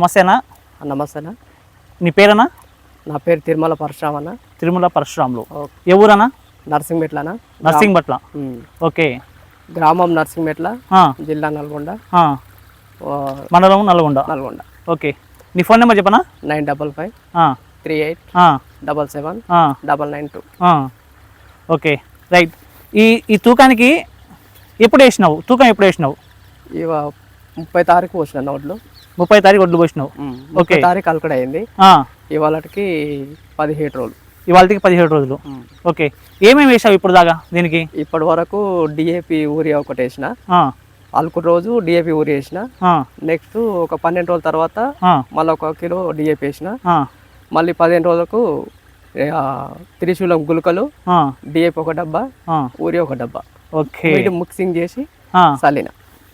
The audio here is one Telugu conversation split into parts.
నమస్తేనా? నమస్తేనా? నీ పేరేనా నా పేరు తిరుమల పరశురామన్న. తిరుమల పరశురాములు. ఏ ఊరనా నర్సింగ్మెట్లనా నర్సింగ్ బట్ల ఉమ్. ఓకే. గ్రామం నర్సింగ్మెట్ల ఆ, జిల్లా నల్గొండ. మండలం నల్గొండ. నల్గొండ. ఓకే. నీ ఫోన్ నెంబర్ చెప్పనా? Nine double five three eight double seven double nine two. Okay. Right. ఈ ఈ తూకానికి ఎప్పుడు వేసినావు? తూకం ఎప్పుడు వేసినావు? ఇవ ముప్పై తారీఖు పోసిన నోట్లు. ముప్పై తారీఖు ఒడ్లు పోసినావు. ముప్పై తారీఖు అలకడ అయింది. ఇవాళకి పదిహేడు రోజులు. ఇవాళకి పదిహేడు రోజులు. ఓకే. ఏమేమి వేసావు ఇప్పుడు దాకా దీనికి? ఇప్పటి వరకు డిఏపి ఊరియా ఒకటి వేసిన. ఆ, అలుకు రోజు డిఏపి ఊరి వేసిన. నెక్స్ట్ ఒక పన్నెండు రోజుల తర్వాత మళ్ళీ ఒక కిలో డిఏపి వేసిన. మళ్ళీ పదిహేను రోజులకు త్రిశూలం గులకలు డిఏపి ఒక డబ్బా. ఊరి ఒక డబ్బా. ఓకే. మిక్సింగ్ చేసి చల్లిన.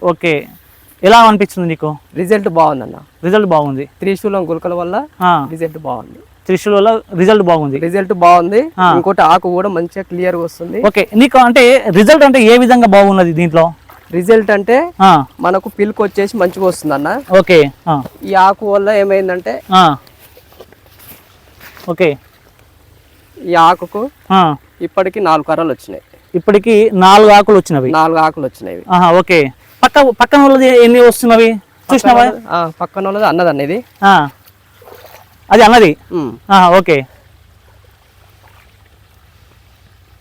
ఓకే. ఎలా అనిపించింది నీకు? రిజల్ట్ బాగుందన్న. రిజల్ట్ బాగుంది. త్రిశూలం గులకల వల్ల రిజల్ట్ బాగుంది. త్రిశూల్ వల్ల రిజల్ట్ బాగుంది. రిజల్ట్ బాగుంది. ఇంకోటి ఆకు కూడా మంచిగా క్లియర్గా వస్తుంది. ఓకే నీకు అంటే రిజల్ట్ అంటే ఏ విధంగా బాగున్నది దీంట్లో? రిజల్ట్ అంటే మనకు పిల్క్ వచ్చేసి మంచిగా వస్తుంది అన్న ఓకే ఈ ఆకు వల్ల ఏమైందంటే. ఓకే. ఈ ఆకుకు ఇప్పటికి నాలుగు కర్రలు వచ్చినాయి. ఇప్పటికి నాలుగు ఆకులు వచ్చినవి. నాలుగు ఆకులు వచ్చినాయి ఆహా, ఓకే. పక్క పక్కన వాళ్ళది ఎన్ని వస్తున్నవి? చూసినావా? పక్కన వాళ్ళది అన్నదన్న ఇది. ఆ. అది అన్నది? ఓకే.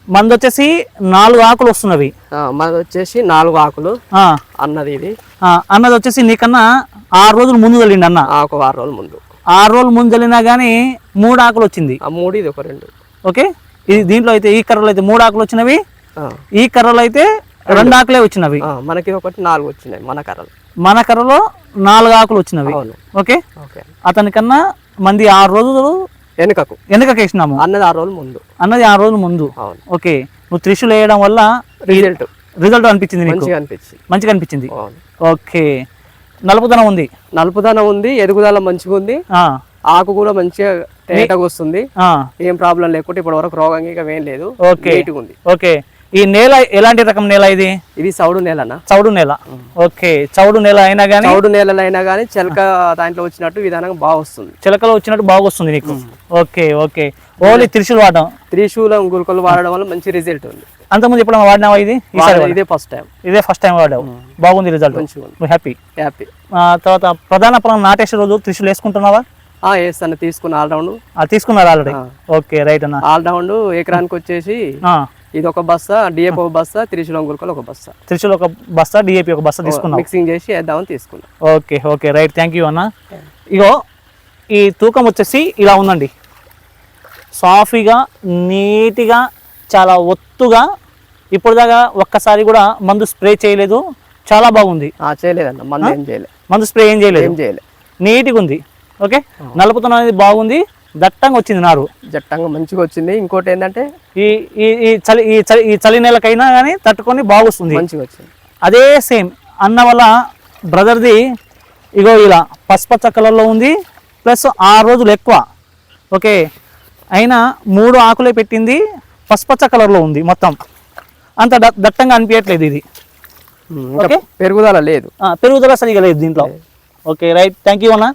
మంది వచ్చేసి నాలుగు ఆకులు వస్తున్నవి. మనది వచ్చేసి నాలుగు ఆకులు అన్నది ఇది. ఆ, అన్నది వచ్చేసి నీకన్నా ఆరు రోజులు ముందు వెళ్ళిండి అన్న. ఒక వారం రోజుల ముందు. ఆరు రోజులు ముందు వెళ్ళినా కానీ మూడు ఆకులు వచ్చింది. ఆ మూడు ఇది ఒక రెండు. ఓకే. ఇది దీంట్లో అయితే ఈ కర్రలు అయితే మూడు ఆకులు వచ్చినవి. ఈ కర్రలు అయితే రెండు ఆకులే వచ్చినవి. మనకి ఒకటి నాలుగు వచ్చినాయి మన కర్రలు. మన కర్రలో నాలుగు ఆకులు వచ్చినవి. ఓకే? అతనికన్నా మంది ఆరు రోజులు వెనుకకు. వెనుకకేసినాము అన్నది ఆరు రోజుల ముందు. అన్నది ఆరు రోజులు ముందు. ఓకే. నువ్వు త్రిశూలు వేయడం వల్ల రిజల్ట్ రిజల్ట్ అనిపించింది మంచిగా అనిపించింది. మంచిగా అనిపించింది. ఓకే. నలుపుదనం ఉంది. నలుపుదనం ఉంది ఎదుగుదల మంచిగా ఉంది. ఆకు కూడా మంచిగా తేటగా వస్తుంది. ఏం ప్రాబ్లం లేకుంటే ఇప్పటి వరకు రోగం ఇంకా ఏం లేదు. ఓకే. ఉంది. ఓకే. ఈ నేల ఎలాంటి రకం నేల ఇది? ఇది చౌడు నేలనా? చౌడు నేల. ఓకే. చౌడు నేల అయినా కానీ చౌడు నేలలైనా కానీ చిలక దాంట్లో వచ్చినట్టు విధానంగా బాగా వస్తుంది. చిలకలో వచ్చినట్టు బాగా వస్తుంది నీకు? Okay okay. ఓన్లీ త్రిశూలు వాడడం? త్రిశూలం గురుకులు వాడడం వల్ల మంచి రిజల్ట్ ఉంది. అంతకుముందు ఎప్పుడు వాడినావా ఇది? ఇదే ఫస్ట్ టైం ఇదే ఫస్ట్ టైం వాడావు. బాగుంది రిజల్ట్. హ్యాపీ హ్యాపీ తర్వాత ప్రధాన పొలం నాటేసే రోజు త్రిశూలు వేసుకుంటున్నావా? వేస్తాను తీసుకున్న ఆల్రౌండ్ అది తీసుకున్నారు ఆల్రెడీ. ఓకే రైట్ అన్న. ఆల్రౌండ్ ఎకరానికి వచ్చేసి ఇది ఒక బస్తా డిఏపి ఒక బస్తా త్రిశూలం గురుకులు ఒక బస్తా త్రిశూల్ ఒక బస్తా డిఏపి ఒక బస్తా తీసుకున్నావు? మిక్సింగ్ చేసి వేద్దామని తీసుకున్నా. Okay okay right thank you అన్న. ఇగో ఈ తూకం వచ్చేసి ఇలా ఉందండి. సాఫీగా నీట్గా చాలా ఒత్తుగా ఇప్పుడు దాకా ఒక్కసారి కూడా మందు స్ప్రే చేయలేదు. చాలా బాగుంది. ఆ, చేయలేదన్న మంది ఏం చేయలే. మందు స్ప్రే ఏం చేయలేదు. ఏం చేయలే. నీట్గా ఉంది. ఓకే నలుపుతున్న అనేది బాగుంది. దట్టంగా వచ్చింది నారు. జట్టంగా మంచిగా వచ్చింది. ఇంకోటి ఏంటంటే ఈ ఈ ఈ చలి ఈ చలి ఈ చలి నెలకైనా కానీ తట్టుకొని బాగొస్తుంది. మంచిగా వచ్చింది. అదే సేమ్ అన్న వల్ల బ్రదర్ది ఇగో ఇలా పసుపచ్చ కలర్లో ఉంది. ప్లస్ ఆరు రోజులు ఎక్కువ. ఓకే. అయినా మూడు ఆకులే పెట్టింది. పసుపచ్చ కలర్లో ఉంది మొత్తం. అంత దట్టంగా అనిపించట్లేదు ఇది. ఓకే. పెరుగుదల లేదు. పెరుగుదల సరిగా లేదు దీంట్లో. Okay right. థ్యాంక్ యూ అన్న.